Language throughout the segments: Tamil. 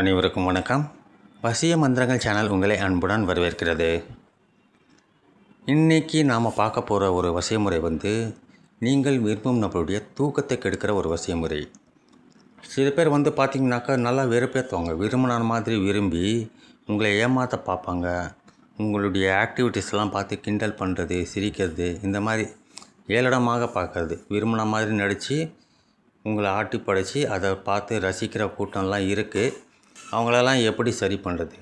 அனைவருக்கும் வணக்கம். வசிய மந்திரங்கள் சேனல் உங்களை அன்புடன் வரவேற்கிறது. இன்றைக்கி நாம் பார்க்க போகிற ஒரு வசியமுறை வந்து நீங்கள் விரும்பும் நபருடைய தூக்கத்தை கெடுக்கிற ஒரு வசியமுறை. சில பேர் வந்து பார்த்திங்கனாக்கா நல்லா வெறுப்பேற்றுவாங்க விரும்பின மாதிரி விரும்பி உங்களை ஏமாற்ற பார்ப்பாங்க. உங்களுடைய ஆக்டிவிட்டீஸ்லாம் பார்த்து கிண்டல் பண்ணுறது சிரிக்கிறது இந்த மாதிரி ஏளனமாக பார்க்கறது. விரும்பின மாதிரி நடித்து உங்களை ஆட்டி படைச்சி அதை பார்த்து ரசிக்கிற கூட்டம்லாம் இருக்குது அவங்களெல்லாம் எப்படி சரி பண்ணுறது?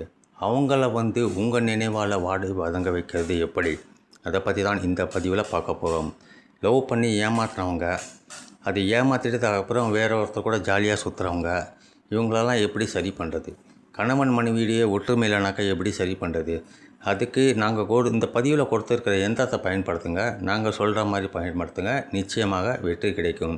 அவங்கள வந்து உங்கள் நினைவால் வாடி வதங்க வைக்கிறது எப்படி? அதை பற்றி தான் இந்த பதிவில் பார்க்க போகிறோம். லவ் பண்ணி ஏமாத்துறவங்க அது ஏமாற்றிட்டு அப்புறம் வேற ஒருத்தர் கூட ஜாலியாக சுற்றுறவங்க இவங்களெல்லாம் எப்படி சரி பண்ணுறது? கணவன் மனைவியிடையே ஒற்றுமை இல்லைனாக்கா எப்படி சரி பண்ணுறது? அதுக்கு நாங்கள் கோடு இந்த பதிவில் கொடுத்துருக்கிற எந்திரத்தை பயன்படுத்துங்க. நாங்கள் சொல்கிற மாதிரி பயன்படுத்துங்க. நிச்சயமாக வெற்றி கிடைக்கும்.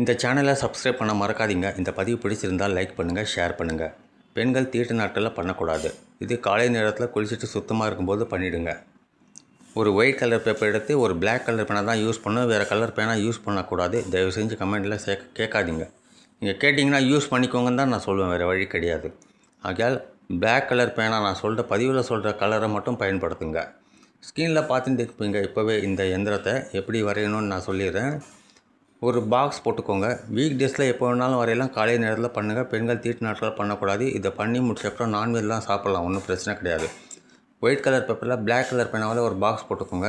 இந்த சேனலை சப்ஸ்கிரைப் பண்ண மறக்காதீங்க. இந்த பதிவு பிடிச்சிருந்தால் லைக் பண்ணுங்கள் ஷேர் பண்ணுங்கள் பெண்கள் தீட்டு நாட்களில் பண்ணக்கூடாது. இது காலை நேரத்தில் குளிச்சுட்டு சுத்தமாக இருக்கும்போது பண்ணிவிடுங்க ஒரு ஒயிட் கலர் பேப்பர் எடுத்து ஒரு பிளாக் கலர் பேனா தான் யூஸ் பண்ணணும். வேறு கலர் பேனா யூஸ் பண்ணக்கூடாது. தயவு செஞ்சு கமெண்டில் சே கேட்காதீங்க. நீங்கள் கேட்டிங்கன்னா யூஸ் பண்ணிக்கோங்கன்னு தான் நான் சொல்லுவேன் வேறு வழி கிடையாது. ஆகையால் பிளாக் கலர் பேனா நான் சொல்கிற பதிவில் சொல்கிற கலரை மட்டும் பயன்படுத்துங்க. ஸ்க்ரீனில் பார்த்துட்டு இருப்பீங்க. இப்போவே இந்த எந்திரத்தை எப்படி வரையணும்னு நான் சொல்லிடுறேன். ஒரு பாக்ஸ் போட்டுக்கோங்க. வீக் டேஸில் எப்போ வேணாலும் வரையலாம். காலை நேரத்தில் பண்ணுங்கள் பெண்கள் தீட்டு நாட்களில் பண்ணக்கூடாது. இதை பண்ணி முடிச்சப்பறம் நான்வெஜ்லாம் சாப்பிட்லாம். ஒன்றும் பிரச்சனை கிடையாது. ஒயிட் கலர் பேப்பரில் பிளாக் கலர் பேனாவில் ஒரு பாக்ஸ் போட்டுக்கோங்க.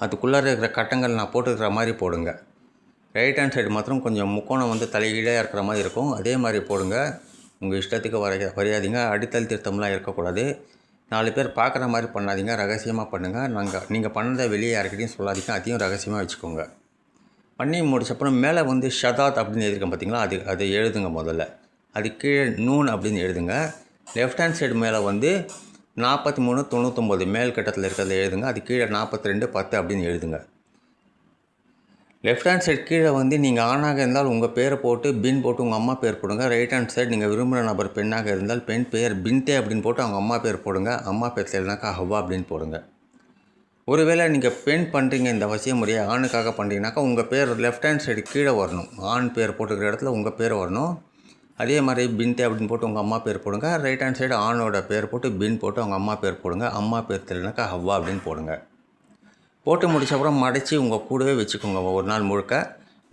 அதுக்குள்ளே இருக்கிற கட்டங்கள் நான் போட்டுக்கிற மாதிரி போடுங்க. ரைட் ஹேண்ட் சைடு மாத்திரம் கொஞ்சம் முக்கோணம் வந்து தலைகீழாக இருக்கிற மாதிரி இருக்கும். அதே மாதிரி போடுங்க. உங்கள் இஷ்டத்துக்கு வரைய வரையாதீங்க. அடித்தல் திருத்தம்லாம் இருக்கக்கூடாது. நாலு பேர் பார்க்குற மாதிரி பண்ணாதீங்க. ரகசியமாக பண்ணுங்கள் நாங்கள் நீங்கள் பண்ணதை வெளியே யாருக்கிட்டையும் சொல்லாதீங்க. அதையும் ரகசியமாக வச்சுக்கோங்க. பண்ணி முடிச்சப்பறம் மேலே வந்து ஷதாத் அப்படின்னு எழுதிருக்கேன் பார்த்தீங்களா? அது அதை எழுதுங்க முதல்ல. அது கீழே நூன் அப்படின்னு எழுதுங்க. லெஃப்ட் ஹேண்ட் சைடு மேலே வந்து நாற்பத்தி மூணு தொண்ணூற்றொம்பது மேல் கட்டத்தில் இருக்கிறத எழுதுங்க. அது கீழே நாற்பத்தி ரெண்டு பத்து அப்படின்னு எழுதுங்க. லெஃப்ட் ஹேண்ட் சைடு கீழே வந்து நீங்கள் ஆணாக இருந்தால் உங்கள் பேரை போட்டு பின் போட்டு உங்கள் அம்மா பேர் போடுங்க. ரைட் ஹேண்ட் சைடு நீங்கள் விரும்புகிற நபர் பெண்ணாக இருந்தால் பெண் பேர் பின்தே அப்படின்னு போட்டு அவங்க அம்மா பேர் போடுங்க. அம்மா பேர் தெரியலனாக்கா ஹவ்வா அப்படின்னு போடுங்க. ஒருவேளை நீங்கள் பெண் பண்ணுறீங்க இந்த வசிய முறையை ஆணுக்காக பண்ணுறீங்கனாக்கா உங்கள் பேர் லெஃப்ட் ஹேண்ட் சைடு கீழே வரணும். ஆண் பேர் போட்டுக்கிற இடத்துல உங்கள் பேர் வரணும். அதே மாதிரி பின்தே அப்படின்னு போட்டு உங்கள் அம்மா பேர் போடுங்க. ரைட் ஹேண்ட் சைடு ஆணோட பேர் போட்டு பின் போட்டு அவங்க அம்மா பேர் போடுங்க. அம்மா பேர் தெரியலனாக்கா ஹவ்வா அப்படின்னு போடுங்க. போட்டு முடிச்ச அப்புறம் மடித்து உங்கள் கூடவே வச்சுக்கோங்க ஒரு நாள் முழுக்க.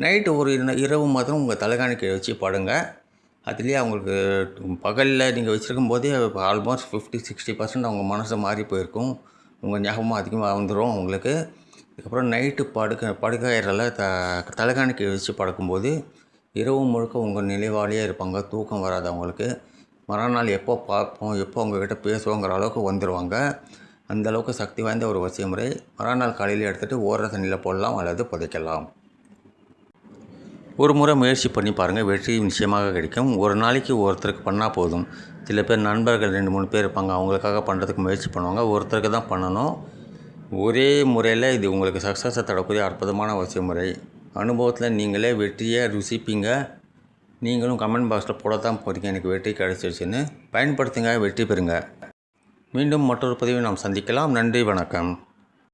நைட்டு ஒரு இரவு மாத்திரம் உங்கள் தலைகாணிக்கை வச்சு படுங்க. அதுலேயே அவங்களுக்கு பகலில் நீங்கள் வச்சுருக்கும் போதே ஆல்மோஸ்ட் ஃபிஃப்டி சிக்ஸ்டி பர்சன்ட் அவங்க மனசு மாறி போயிருக்கும். உங்கள் ஞாபகமாக அதிகமாக வந்துடும் உங்களுக்கு. அதுக்கப்புறம் நைட்டு படுக்க படுக்கையில் த தலைகாணிக்கை வச்சு படுக்கும்போது இரவு முழுக்க உங்கள் நிலைவாளியாக இருப்பாங்க. தூக்கம் வராது அவங்களுக்கு. மறுநாள் எப்போ பார்ப்போம் எப்போ உங்ககிட்ட பேசுவோங்கிற அளவுக்கு வந்துடுவாங்க அந்த அளவுக்கு சக்தி வாய்ந்த ஒரு வசிய முறை மறுநாள் காலையில் எடுத்துகிட்டு ஓடுற தண்ணியில் போடலாம் அல்லது புதைக்கலாம். ஒரு முறை முயற்சி பண்ணி பாருங்கள் வெற்றி நிச்சயமாக கிடைக்கும். ஒரு நாளைக்கு ஒருத்தருக்கு பண்ணால் போதும். சில பேர் நண்பர்கள் ரெண்டு மூணு பேர் இருப்பாங்க அவங்களுக்காக பண்ணுறதுக்கு முயற்சி பண்ணுவாங்க. ஒருத்தருக்கு தான் பண்ணணும். ஒரே முறையில் இது உங்களுக்கு சக்ஸஸை தரக்கூடிய அற்புதமான வசிய முறை. அனுபவத்தில் நீங்களே வெற்றியை ருசிப்பீங்க. நீங்களும் கமெண்ட் பாக்ஸில் போட தான் போகிறீங்க எனக்கு வெற்றி கிடைச்சிருச்சுன்னு பயன்படுத்துங்க வெற்றி பெறுங்க. மீண்டும் மற்றொரு பதிவை நாம் சந்திக்கலாம். நன்றி வணக்கம்.